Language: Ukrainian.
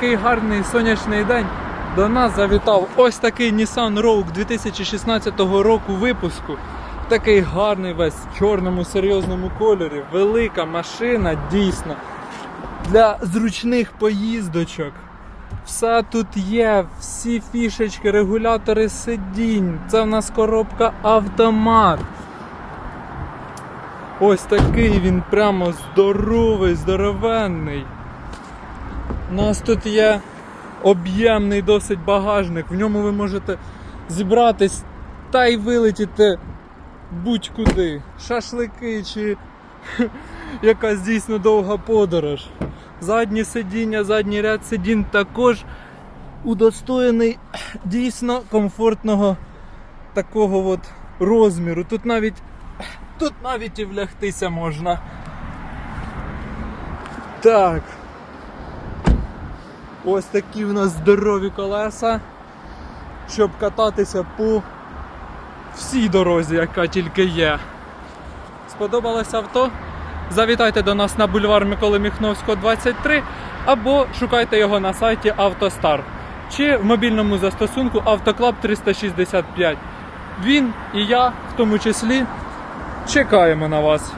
Такий гарний сонячний день. До нас завітав ось такий Nissan Rogue 2016 року випуску. Такий гарний весь в чорному серйозному кольорі. Велика машина, дійсно. Для зручних поїздочок. Все тут є, всі фішечки, регулятори сидінь. Це в нас коробка автомат. Ось такий він прямо здоровий, здоровенний. У нас тут є об'ємний досить багажник. В ньому ви можете зібратись та й вилетіти будь-куди. Шашлики чи якась дійсно довга подорож. Заднє сидіння, задній ряд сидінь також удостоєний дійсно комфортного такого от розміру. Тут навіть тут навіть і влягтися можна. Так. Ось такі в нас здорові колеса, щоб кататися по всій дорозі, яка тільки є. Сподобалось авто? Завітайте до нас на бульвар Миколи Міхновського, 23 або шукайте його на сайті Автостар чи в мобільному застосунку Автоклаб 365. Він і я в тому числі чекаємо на вас.